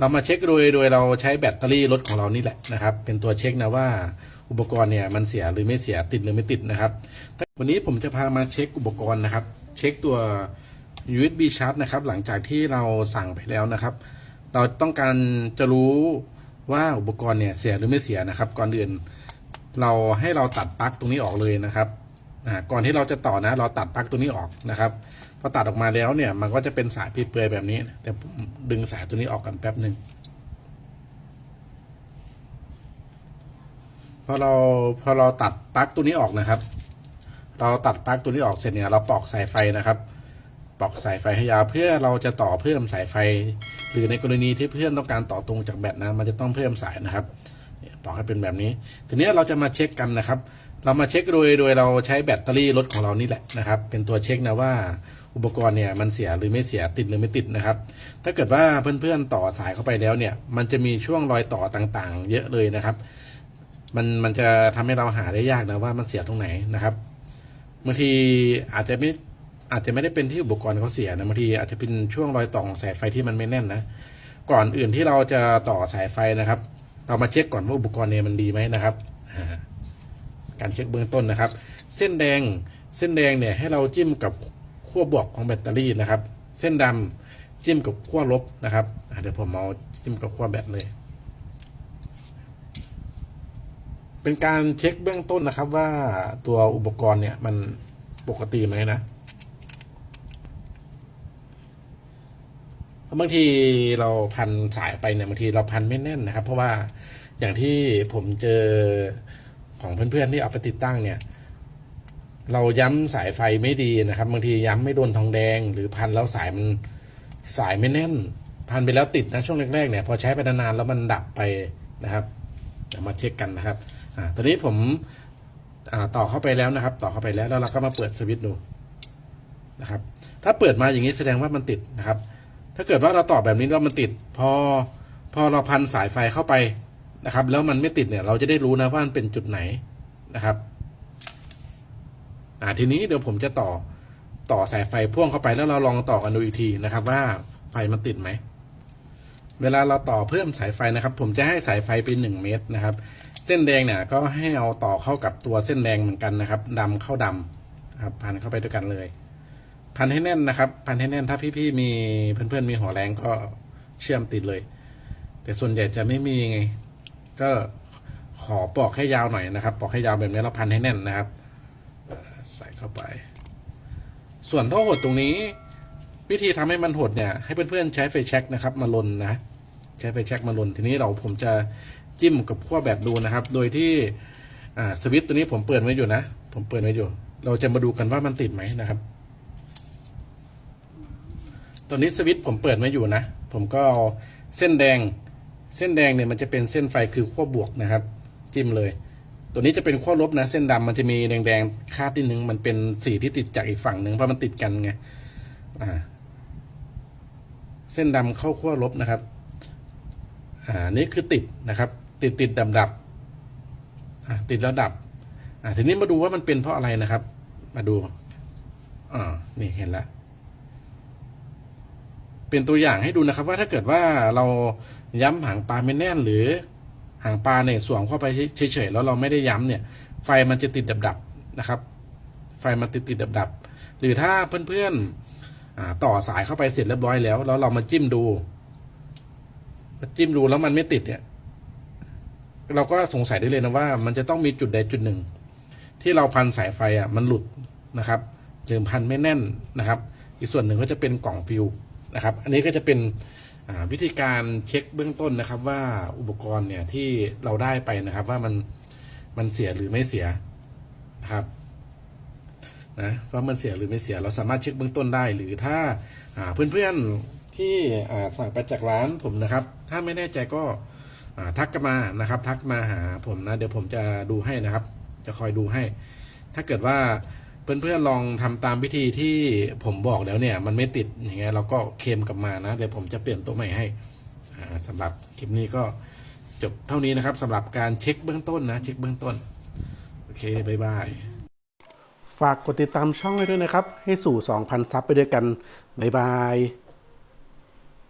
เรามาเช็คโดยโดยเราใช้แบตเตอรี่รถของเรานี่แหละนะครับ เป็นตัวเช็คนะว่าอุปกรณ์เนี่ยมันเสียหรือไม่เสียติดหรือไม่ติดนะครับ วันนี้ผมจะพามาเช็คอุปกรณ์นะครับ เช็คตัว USB charge นะครับ หลังจากที่เราสั่งไปแล้วนะครับ เราต้องการจะรู้ว่าอุปกรณ์เนี่ยเสียหรือไม่เสียนะครับ ก่อนอื่น เราให้เราตัดปลั๊กตรงนี้ออกเลยนะครับ อ่าก่อนที่เราจะต่อนะ เราตัดปลั๊กตรงนี้ออกนะครับพอตัดออกมาแล้วเนี่ยมันก็จะเป็นสายเปลือยแบบนี้ แต่ผมดึงสายตัวนี้ออกกันแป๊บหนึ่งพอเราพอเราตัดปลั๊กตัวนี้ออกนะครับ เราตัดปลั๊กตัวนี้ออกเสร็จเนี่ยเราปอกสายไฟนะครับปอกสายไฟให้ยาวเพื่อเราจะต่อเพิ่มสายไฟ หรือในกรณีที่เพื่อนต้องการต่อตรงจากแบตนะมันจะต้องเพิ่มสายนะครับปอกให้เป็นแบบนี้ ทีนี้เราจะมาเช็คกันนะครับ เรามาเช็คโดยโดยเราใช้แบตเตอรี่รถของเรานี่แหละนะครับ เป็นตัวเช็คนะว่าอุปกรณ์เนี่ยมันเสียหรือไม่เสียติดหรือไม่ติดนะครับ ถ้าเกิดว่าเพื่อนๆต่อสายเข้าไปแล้วเนี่ย มันจะมีช่วงรอยต่อต่างๆ เยอะเลยนะครับ มันมันจะทำให้เราหาได้ยากนะว่ามันเสียตรงไหนนะครับบางทีอาจจะไม่อาจจะไม่ได้เป็นที่อุปกรณ์เขาเสียนะบางทีอาจจะเป็นช่วงรอยต่อของสายไฟที่มันไม่แน่นนะก่อนอื่นที่เราจะต่อสายไฟนะครับ เรามาเช็คก่อนว่าอุปกรณ์เนี่ยมันดีไหมนะครับ การเช็คเบื้องต้นนะครับ เส้นแดงเส้นแดงเนี่ยให้เราจิ้มกับขั้วบวกของแบตเตอรี่นะครับ เส้นดำจิ้มกับขั้วลบนะครับเดี๋ยวผมเอาจิ้มกับขั้วแบตเลย เป็นการเช็คเบื้องต้นนะครับ ว่าตัวอุปกรณ์เนี่ยมันปกติไหมนะเพราะบางทีเราพันสายไปเนี่ยบางทีเราพันไม่แน่นนะครับ เพราะว่าอย่างที่ผมเจอ ของเพื่อนๆที่เอาไปติดตั้งเนี่ย เราย้ำสายไฟไม่ดีนะครับ บางทีย้ำไม่โดนทองแดง หรือพันแล้วสายมันสายไม่แน่น พันไปแล้วติดนะช่วงแรกๆเนี่ยพอใช้ไปนานๆแล้วมันดับไปนะครับมาเช็คกันนะครับอ่าตอนนี้ผมอ่าต่อเข้าไปแล้วนะครับ ต่อเข้าไปแล้วแล้วเราก็มาเปิดสวิตช์ดูนะครับ ถ้าเปิดมาอย่างนี้แสดงว่ามันติดนะครับ ถ้าเกิดว่าเราต่อแบบนี้แล้วมันติด พอพอเราพันสายไฟเข้าไป นะครับ แล้วมันไม่ติดเนี่ย เราจะได้รู้นะว่ามันเป็นจุดไหนนะครับ อ่าทีนี้เดี๋ยวผมจะต่อต่อสายไฟพ่วงเข้าไปแล้วเราลองต่อกันดูอีกทีนะครับ ว่าไฟมันติดไหมเวลาเราต่อเพิ่มสายไฟนะครับ ผมจะให้สายไฟเป็นหนึ่งเมตรนะครับ เส้นแดงเนี่ยก็ให้เอาต่อเข้ากับตัวเส้นแดงเหมือนกันนะครับดำเข้าดำครับพันเข้าไปด้วยกันเลย พันให้แน่นนะครับ พันให้แน่นถ้าพี่ๆมีเพื่อนๆมีหัวแรงก็เชื่อมติดเลย แต่ส่วนใหญ่จะไม่มีไง ก็ขอปอกให้ยาวหน่อยนะครับ ปอกให้ยาวแบบนี้แล้วพันให้แน่นนะครับ ใส่เข้าไป ส่วนท่อหดตรงนี้ วิธีทำให้มันหดเนี่ย ให้เพื่อนๆใช้ไฟแช็กนะครับ มาลนนะ ใช้ไฟแช็กมาลนทีนี้เราผมจะจิ้มกับขั้วแบตดูนะครับ โดยที่สวิตช์ตัวนี้ผมเปิดไว้อยู่นะ ผมเปิดไว้อยู่ เราจะมาดูกันว่ามันติดไหมนะครับ ตอนนี้สวิตช์ผมเปิดไว้อยู่นะ ผมก็เส้นแดง เส้นแดงเนี่ยมันจะเป็นเส้นไฟคือขั้วบวกนะครับ จิ้มเลย ตัวนี้จะเป็นขั้วลบนะ เส้นดำมันจะมีแดงๆคาดที่หนึ่งมันเป็นสีที่ติดจากอีกฝั่งหนึ่งเพราะมันติดกันไงอ่าเส้นดำเข้าขั้วลบนะครับอ่านี่คือติดนะครับ ติดติดดับดับอ่าติดแล้วดับอ่าทีนี้มาดูว่ามันเป็นเพราะอะไรนะครับ มาดูอ่านี่เห็นแล้ว เป็นตัวอย่างให้ดูนะครับ ว่าถ้าเกิดว่าเราย้ำหางปลาไม่แน่นหรือหางปลาเนี่ยสวมเข้าไปเฉยๆแล้วเราไม่ได้ย้ำเนี่ย ไฟมันจะติดดับๆนะครับ ไฟมันติดติดดับๆหรือถ้าเพื่อนๆต่อสายเข้าไปเสร็จเรียบร้อยแล้ว แล้วเรามาจิ้มดูมาจิ้มดูแล้วมันไม่ติดเนี่ย เราก็สงสัยได้เลยนะว่า มันจะต้องมีจุดใดจุดหนึ่ง ที่เราพันสายไฟอะมันหลุดนะครับหรือพันไม่แน่นนะครับ อีกส่วนหนึ่งก็จะเป็นกล่องฟิว นะครับ อันนี้ก็จะเป็นวิธีการเช็คเบื้องต้นนะครับว่าอุปกรณ์เนี่ยที่เราได้ไปนะครับ ว่ามันมันเสียหรือไม่เสียนะครับนะว่ามันเสียหรือไม่เสียเราสามารถเช็คเบื้องต้นได้ หรือถ้าาเพื่อนๆที่สั่งไปจากร้านผมนะครับ ถ้าไม่แน่ใจก็ทักกันมานะครับ ทักมาหาผมนะ เดี๋ยวผมจะดูให้นะครับ จะคอยดูให้ ถ้าเกิดว่า เพื่อนๆลองทำตามวิธีที่ผมบอกแล้วเนี่ย มันไม่ติดอย่างเงี้ยเราก็เค็มกลับมานะเดี๋ยวผมจะเปลี่ยนตัวใหม่ให้สำสำหรับคลิปนี้ก็จบเท่านี้นะครับสำหรับการเช็คเบื้องต้นนะ เช็คเบื้องต้น โอเคบ๊ายบายฝากกดติดตามช่องให้ด้วยนะครับ ให้สู่ 2,000 ซับไปด้วยกันบ๊ายบาย